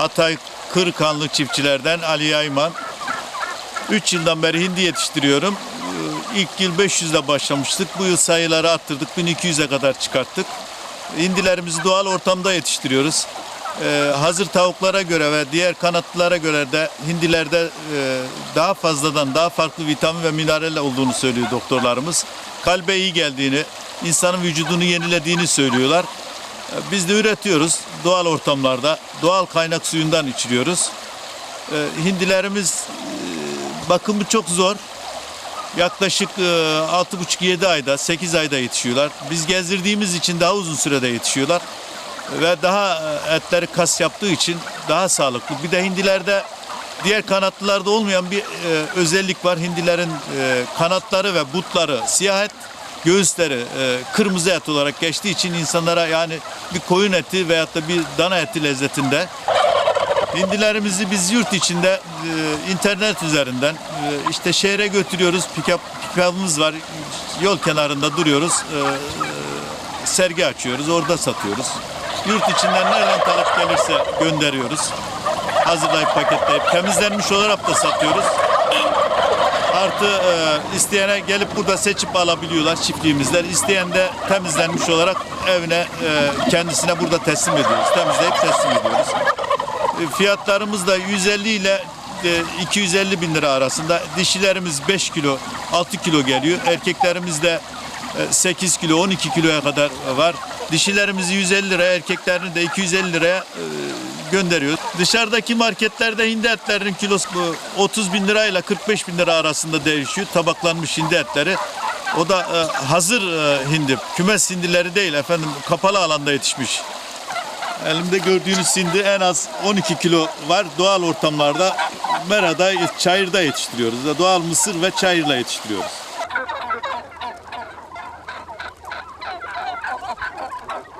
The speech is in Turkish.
Hatay Kırıkanlı çiftçilerden Ali Yayman. 3 yıldan beri hindi yetiştiriyorum. Ee, İlk yıl 500 ile başlamıştık. Bu yıl sayıları arttırdık. 1200'e kadar çıkarttık. Hindilerimizi doğal ortamda yetiştiriyoruz. Ee, hazır tavuklara göre ve diğer kanatlılara göre de hindilerde e, daha fazladan daha farklı vitamin ve mineral olduğunu söylüyor doktorlarımız. Kalbe iyi geldiğini, insanın vücudunu yenilediğini söylüyorlar. Biz de üretiyoruz doğal ortamlarda, doğal kaynak suyundan içiriyoruz. Ee, Hindilerimiz e, bakımı çok zor. Yaklaşık e, 6,5-7 ayda, 8 ayda yetişiyorlar. Biz gezdirdiğimiz için daha uzun sürede yetişiyorlar. Ve daha e, etleri kas yaptığı için daha sağlıklı. Bir de hindilerde diğer kanatlılarda olmayan bir e, özellik var. Hindilerin e, kanatları ve butları siyah et, göğüsleri e, kırmızı et olarak geçtiği için insanlara yani bir koyun eti veyahut da bir dana eti lezzetinde Hindilerimizi biz yurt içinde e, internet üzerinden e, işte şehre götürüyoruz. Pikabımız var. Yol kenarında duruyoruz. E, sergi açıyoruz. Orada satıyoruz. Yurt içinden nereden talep gelirse gönderiyoruz. Hazırlayıp paketleyip temizlenmiş olarak da satıyoruz. Artı e, isteyene gelip burada seçip alabiliyorlar çiftliğimizler. İsteyen de temizlenmiş olarak evine e, kendisine burada teslim ediyoruz. Temizleyip teslim ediyoruz. E, Fiyatlarımız da 150 ile e, 250 bin lira arasında. Dişilerimiz 5 kilo, 6 kilo geliyor. Erkeklerimiz de e, 8 kilo, 12 kiloya kadar var. Dişilerimizi 150 liraya, erkeklerini de 250 liraya e, gönderiyoruz. Dışarıdaki marketlerde hindi etlerinin kilosu bu 30 bin lirayla 45 bin lira arasında değişiyor. Tabaklanmış hindi etleri. O da e, hazır e, hindi. Kümes hindileri değil efendim. Kapalı alanda yetişmiş. Elimde gördüğünüz hindi en az 12 kilo var. Doğal ortamlarda merada, çayırda yetiştiriyoruz. Doğal mısır ve çayırla yetiştiriyoruz. Ah, ah, ah.